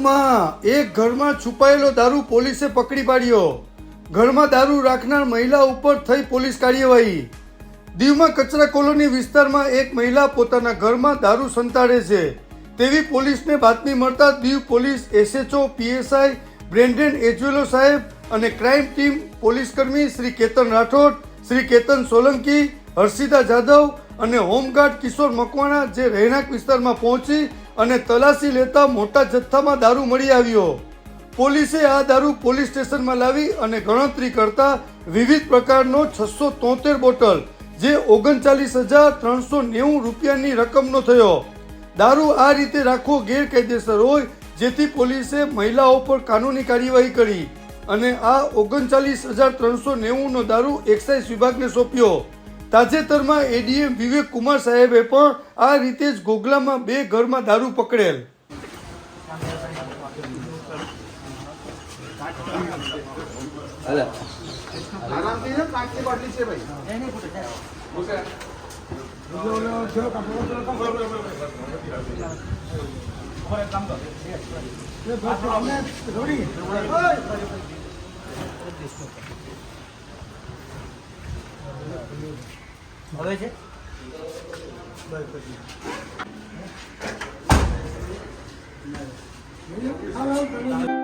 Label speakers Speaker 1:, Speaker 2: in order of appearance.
Speaker 1: દીવમાં એક ઘરમાં છુપાયેલો દારૂ પોલીસે પકડી પાડ્યો. ઘરમાં દારૂ રાખનાર મહિલા ઉપર થઈ પોલીસ કાર્યવાહી. દીવમાં કચરા કોલોની વિસ્તારમાં એક મહિલા પોતાના ઘરમાં દારૂ સંતાડે છે. તેવી પોલીસને બાતમી મળતા Diu police SHO, PSI, Brendon Agvelo સાહેબ અને ક્રાઇમ ટીમ પોલીસ કર્મી શ્રી કેતન રાઠોડ, શ્રી કેતન સોલંકી, હર્ષિતા જાદવ અને હોમગાર્ડ કિશોર મકવાણા જે રહેણાંક વિસ્તારમાં પહોંચી અને તલાશી લેતા મોટા જથ્થામાં દારૂ મળી આવ્યો. પોલીસે આ દારૂ પોલીસ સ્ટેશનમાં લાવી અને ગણતરી કરતા વિવિધ પ્રકારનો છસો તોતેર બોટલ, જે ઓગણચાલીસ હજાર ત્રણસો નેવું રૂપિયાની રકમનો થયો. દારૂ આ રીતે રાખવો ગેરકાયદેસર હોય, જેથી પોલીસે મહિલાઓ પર કાનૂની કાર્યવાહી કરી અને આ ઓગણચાલીસ હજાર ત્રણસો નેવુંનો દારૂ એક્સાઇઝ વિભાગને સોંપ્યો. તાજેતરમાં એડીએમ વિવેક કુમાર સાહેબે પણ આ રીતે જ ગોગલામાં બે ઘરમાં દારૂ પકડેલ.
Speaker 2: આરામથી ને કાચની બાટલી છે ભાઈ
Speaker 3: હવે છે?
Speaker 2: હા